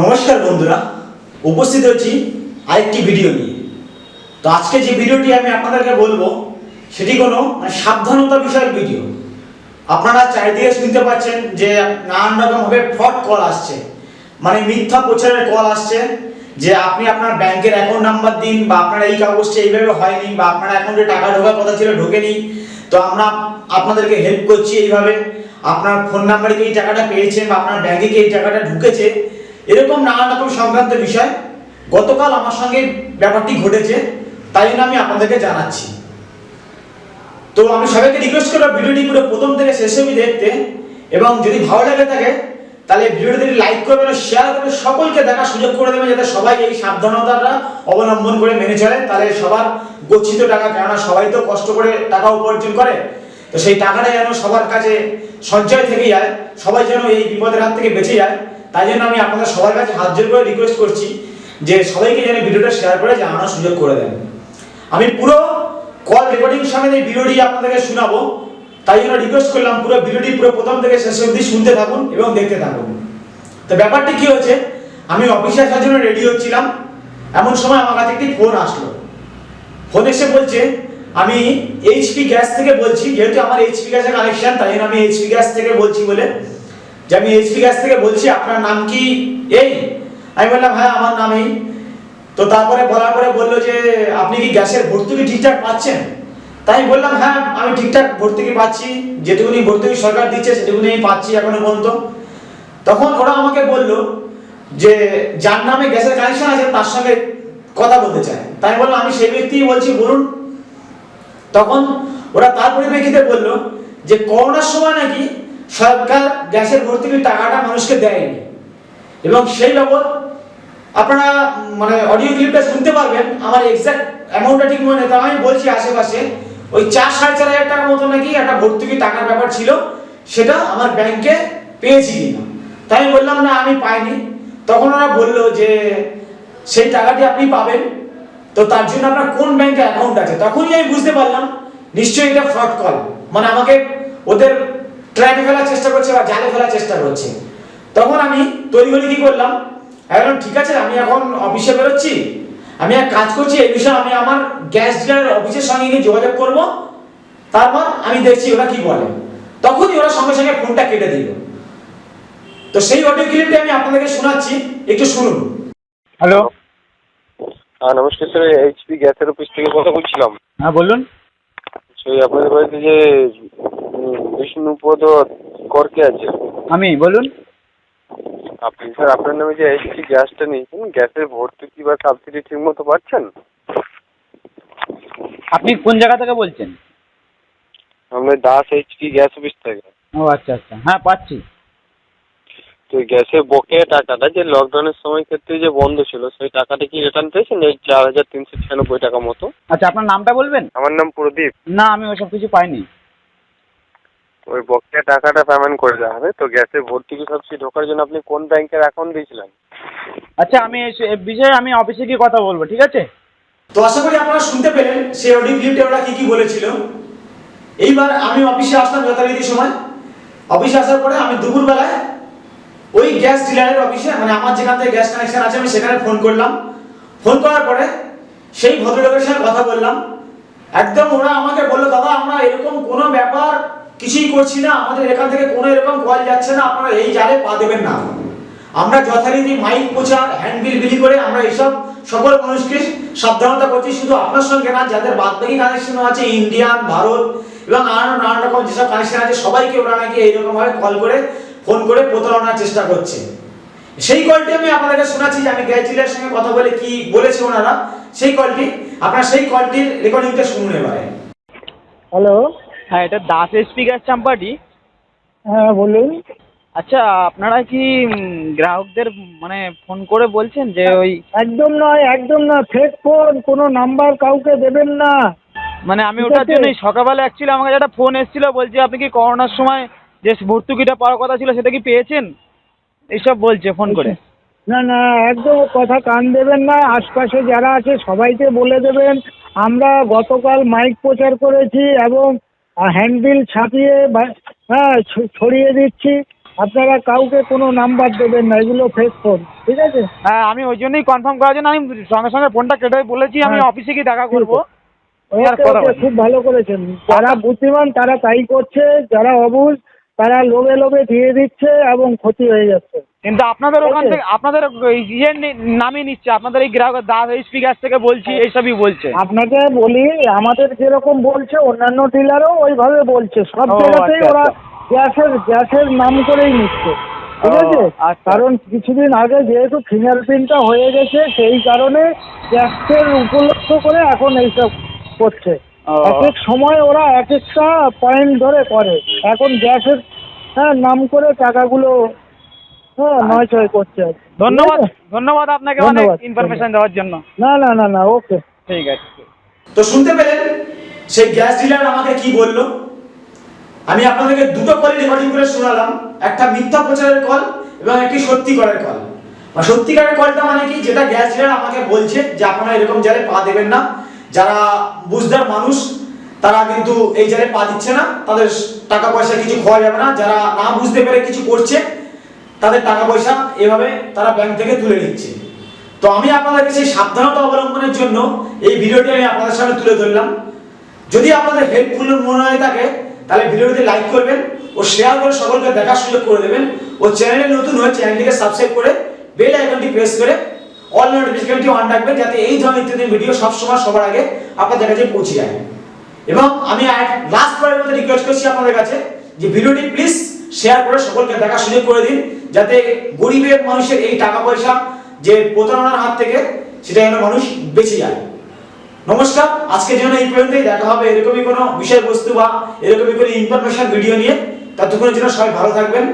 নমস্কার বন্ধুরা, উপস্থিত হচ্ছি আরেকটি ভিডিও নিয়ে। তো আজকে যে ভিডিওটি আমি আপনাদেরকে বলব, সেটি কোনো মানে সাবধানতা বিষয়ক ভিডিও আপনারা চারিদিকে শুনতে পাচ্ছেন যে নানান রকমভাবে ফ্রড কল আসছে। মানে মিথ্যা প্রচারের কল আসছে, যে আপনি আপনার ব্যাংকের অ্যাকাউন্ট নাম্বার দিন, বা আপনার এই কাগজটা এইভাবে হয়নি, বা আপনার অ্যাকাউন্টে টাকা ঢোকার কথা ছিল, ঢোকেনি। তো আমরা আপনাদেরকে হেল্প করছি এইভাবে। আপনার ফোন নাম্বারে কি এই টাকাটা পেয়েছেন, বা আপনার ব্যাংকে কি এই টাকাটা ঢুকেছে? এরকম নানান রকম সংক্রান্ত বিষয় গতকাল আমার সঙ্গে ব্যাপারটি ঘটেছে, তাই জন্য আমি আপনাদেরকে জানাচ্ছি। তো আমি সবাইকে রিকোয়েস্ট করব ভিডিওটি পুরো প্রথম থেকে শেষ অবধি দেখতে এবং যদি ভালো লাগে থাকে, তাহলে ভিডিওটি লাইক করবেন শেয়ার করবেন, সকলকে দেখার সুযোগ করে দেবেন যাতে সবাই এই সাবধানতাটা অবলম্বন করে মেনে চলে। তাহলে সবার গচ্ছিত টাকা, কেননা সবাই তো কষ্ট করে টাকা উপার্জন করে, তো সেই টাকাটা যেন সবার কাছে সঞ্চয় থেকে যায়, সবাই যেন এই বিপদের হাত থেকে বেঁচে যায়। তাই জন্য আমি আপনাদের সবার কাছে হাত জোর করে রিকোয়েস্ট করছি যে সবাইকে যেন ভিডিওটা শেয়ার করে জানানোর সুযোগ করে দেন। আমি পুরো কল রেকর্ডিং সমেত এই ভিডিওটি আপনাদেরকে শোনাবো, তাই জন্য রিকোয়েস্ট করলাম পুরো ভিডিওটি পুরো প্রথম থেকে শেষ অবধি শুনতে থাকুন এবং দেখতে থাকুন। তো ব্যাপারটি কি হচ্ছে, আমি অফিসে আসার জন্য রেডি হচ্ছিলাম, এমন সময় আমার কাছে একটি ফোন আসলো। ফোন এসে বলছে, আমি এইচপি গ্যাস থেকে বলছি, যেহেতু আমার এইচপি গ্যাসের কানেকশন তাই জন্য আমি এইচপি গ্যাস থেকে বলছি বলে যে আমি এইচপি গ্যাস থেকে বলছি, আপনার নাম কি? এই। আমি বললাম হ্যাঁ আমার নাম এই। তো তারপরে বলার পরে বলল যে, আপনি কি গ্যাসের ভর্তুকি ঠিকঠাক পাচ্ছেন? তাই বললাম হ্যাঁ আমি ঠিকঠাক ভর্তুকি পাচ্ছি। যেটুকুনি ভর্তুকি সরকার দিচ্ছে, সেটুকুনি আমি পাচ্ছি এখনও পর্যন্ত। তখন ওরা আমাকে বলল যে, যার নামে গ্যাসের কানেকশন আছে, তার সঙ্গে কথা বলতে চায়। তাই বললাম, আমি সেই ব্যক্তিই বলছি, বলুন। তখন ওরা তার পরিপ্রেক্ষিতে বলল যে, করোনার সময় নাকি সরকার গ্যাসের ভর্তুকির টাকাটা মানুষকে দেয়নি। এবং সেই বাবদ আপনারা মানে অডিও ক্লিপটা শুনতে পারবেন। আমার এক্সাক্ট অ্যামাউন্টটা ঠিক মনে নেই আমি বলছি আশেপাশে, ওই চার সাড়ে চার হাজার টাকার মতো নাকি একটা ভর্তুকি টাকার ব্যাপার ছিল, সেটা আমার ব্যাংকে পেয়েছি কিনা। তাই বললাম, না, আমি পাইনি। তখন ওরা বলল যে, সেই টাকাটি আপনি পাবেন, তো তার জন্য আপনার কোন ব্যাংকে অ্যাকাউন্ট আছে? তখনই আমি বুঝতে পারলাম, নিশ্চয়ই এটা ফ্রড কল মানে আমাকে ওদের ট্র্যাপে ফেলার চেষ্টা করছে বা জালে ফেলার চেষ্টা করছে। তখন আমি তৈরি করে কি করলাম? এখন ঠিক আছে আমি এখন অফিসে বেরোচ্ছি। আমি এক কাজ করছি এই বিষয়ে আমি আমার গ্যাস ডিলারের অফিসের সঙ্গে গিয়ে যোগাযোগ করব। তারপর আমি দেখছি ওরা কি বলে। তখনই ওরা সঙ্গে সঙ্গে ফোনটা কেটে দিল। তো সেই অডিও ক্লিপটা আমি আপনাদেরকে শোনাচ্ছি একটু শুনুন। হ্যালো। হ্যাঁ নমস্কার স্যার এইচপি গ্যাসের অফিস থেকে কথা বলছিলাম। হ্যাঁ বলুন। সেই আপনাদের বাড়িতে যে বিষ্ণুপদ করকে আছে। আমি বলুন। আপনি স্যার আপনার নামে যে এইচপি গ্যাসটা নিয়েছেন গ্যাসের ভর্তুকি বা সাবসিডি ঠিক মতো পাচ্ছেন? আপনি কোন জায়গা থেকে বলছেন? আমরা দাস এইচপি গ্যাস অফিস থেকে। ও আচ্ছা আচ্ছা। হ্যাঁ পাচ্ছি। তো গ্যাসের বকেয়া টাকাটা যে লকডাউনের সময় ক্ষেত্রে যে বন্ধ ছিল সেই টাকাটা কি রিটার্ন পেয়েছেন? এই চার হাজার তিনশো ছিয়ানব্বই টাকা মতো? আচ্ছা আপনার নামটা বলবেন? আমার নাম প্রদীপ। না আমি ওসব কিছু পাইনি। ওই বকেয়া টাকাটা পেমেন্ট করে দেওয়া হবে। তো গ্যাসের ভর্তুকি সাবসিডি ঢোকার জন্য আপনি কোন ব্যাংকের অ্যাকাউন্ট দিয়েছিলেন? আচ্ছা আমি এ বিষয়ে আমি অফিসে গিয়ে কথা বলব ঠিক আছে? তো আশা করি আপনারা শুনতে পেলেন সেই অডিও ওরা কি কি বলেছিল। এইবার আমি অফিসে আসলাম যথারীতি সময়। অফিসে আসার পরে আমি দুপুরবেলায় ওই গ্যাস ডিলারের অফিসে মানে আমার যেখান থেকে গ্যাস কানেকশন আছে আমি সেখানে ফোন করলাম। ফোন করার পরে সেই ভদ্রলোকের সঙ্গে কথা বললাম। একদম ওরা আমাকে বলল দাদা আমরা এরকম কোনো ব্যাপার কিছুই করছি না, আমাদের এখান থেকে কোনো এরকম কল যাচ্ছে না, আপনারা এই জালে পা দেবেন না। আমরা যথারীতি মাইক প্রচার, হ্যান্ডবিল বিলি করে আমরা এইসব সকল মানুষকে সাবধানতা করছি, শুধু আপনার সঙ্গে না, যাদের বাদবাকি কানেকশন আছে, ইন্ডিয়ান, ভারত এবং আরও নানান রকম যেসব কানেকশন আছে, সবাইকে ওরা নাকি এইরকম ভাবে কল করে ফোন করে প্রতারণার চেষ্টা করছে। সেই কলটি আমি আপনাদেরকে শোনাচ্ছি, যে আমি গ্যাস ডিলারের সঙ্গে কথা বলে কি বলেছে ওনারা, সেই কলটি আপনারা সেই কলটির রেকর্ডিংটা শুনুন এবারে। হ্যালো হ্যাঁ এটা দাস স্পিকার চাম্পাটি হ্যাঁ বলুন। আচ্ছা আপনারা কি গ্রাহকদের মানে ফোন করে বলছেন যে ওই একদম নয় একদম না ফেক ফোন কোনো নাম্বার কাউকে দেবেন না। মানে আমি ওটার। জন্যই সকালবেলা অ্যাকচুয়ালি আমার কাছে একটা ফোন এসেছিল বলছে আপনি কি করোনার সময় যে ভর্তুকিটা পাওয়ার কথা ছিল সেটা কি পেয়েছেন? এইসব বলছে ফোন করে। না না একদম কথা কান দেবেন না। আশপাশে যারা আছে সবাইকে বলে দেবেন। আমরা গতকাল মাইক প্রচার করেছি এবং হ্যান্ডবিল ছাপিয়ে হ্যাঁ ছড়িয়ে দিচ্ছি আপনারা কাউকে কোনো নাম্বার দেবেন না এগুলো ফেক ফোন ঠিক আছে হ্যাঁ আমি ওই জন্যই কনফার্ম করার জন্য আমি সঙ্গে সঙ্গে ফোনটা কেটে বলেছি আমি হ্যাঁ। অফিসে গিয়ে দেখা করব আর। খুব ভালো করেছেন যারা বুদ্ধিমান তারা তাই করছে যারা অবুঝ তারা লোভে লোভে দিয়ে দিচ্ছে এবং ক্ষতি হয়ে যাচ্ছে। কিন্তু আপনাদের ওখান থেকে আপনাদের ইয়ে নামই নিচ্ছে আপনাদের এই গ্রাহক দাস এইচপি গ্যাস থেকে বলছি এইসবই বলছে। আপনাকে বলি আমাদের যেরকম বলছে অন্যান্য ডিলারও ওইভাবে বলছে। সব জায়গাতেই আচ্ছা, ওরা আচ্ছা। গ্যাসের গ্যাসের নাম করেই নিচ্ছে। ঠিক আছে? আচ্ছা। কারণ কিছুদিন আগে যেহেতু ফিঙ্গারপ্রিন্টটা হয়ে গেছে সেই কারণে গ্যাসের উপলক্ষ করে এখন এইসব করছে। এক এক সময় ওরা এক একটা পয়েন্ট ধরে করে। এখন গ্যাসের হ্যাঁ নাম করে টাকাগুলো হ্যাঁ নয় ছয় করছে। ধন্যবাদ। ধন্যবাদ আপনাকে অনেক ইনফরমেশন দেওয়ার জন্য। না না না না ওকে। ঠিক আছে তো শুনতে পেলেন? সেই গ্যাস ডিলার আমাকে কি বলল? আমি আপনাদেরকে দুটো কল রেকর্ডিং করে শোনালাম। একটা মিথ্যা প্রচারের কল এবং একটি সত্যিকারের কল বা সত্যিকারের কলটা মানে কি? যেটা গ্যাস ডিলার আমাকে বলছে যে আপনারা এরকম জায়গায় পা দেবেন না যারা বুঝদার মানুষ, তারা কিন্তু এই জায়গায় পা দিচ্ছে না। তাদের টাকা পয়সা কিছু খাওয়া যাবে না। যারা না বুঝতে পেরে কিছু করছে, তাদের টাকা পয়সা এভাবে তারা ব্যাংক থেকে তুলে নিচ্ছে। তো আমি আপনাদেরকে সেই সাবধানতা অবলম্বনের জন্য এই ভিডিওটি আমি আপনাদের সামনে তুলে ধরলাম। যদি আপনাদের হেল্পফুল মনে হয়ে থাকে, তাহলে ভিডিওটি লাইক করবেন ও শেয়ার করে সকলকে দেখার সুযোগ করে দেবেন। ও চ্যানেলে নতুন হয়ে চ্যানেলটিকে সাবস্ক্রাইব করে বেল আইকনটি প্রেস করে অল নোটিফিকেশনটি অন রাখবেন যাতে এই ধরনের ইত্যাদি ভিডিও সবসময় সবার আগে আপনাদের কাছে পৌঁছে যায়। এবং আমি লাস্ট বারের মধ্যে রিকোয়েস্ট করছি আপনাদের কাছে যে ভিডিওটি প্লিজ শেয়ার করে সকলকে দেখার সুযোগ করে দিন, যাতে গরিবের মানুষের এই টাকা পয়সা যে প্রতারণার হাত থেকে সেটা যেন মানুষ বেঁচে যায়। নমস্কার আজকে যেন এই পর্যন্তই। দেখা হবে এরকমই কোনো বিষয়বস্তু বা এরকমই কোনো ইনফরমেশন ভিডিও নিয়ে। ততক্ষণের জন্য সবাই ভালো থাকবেন।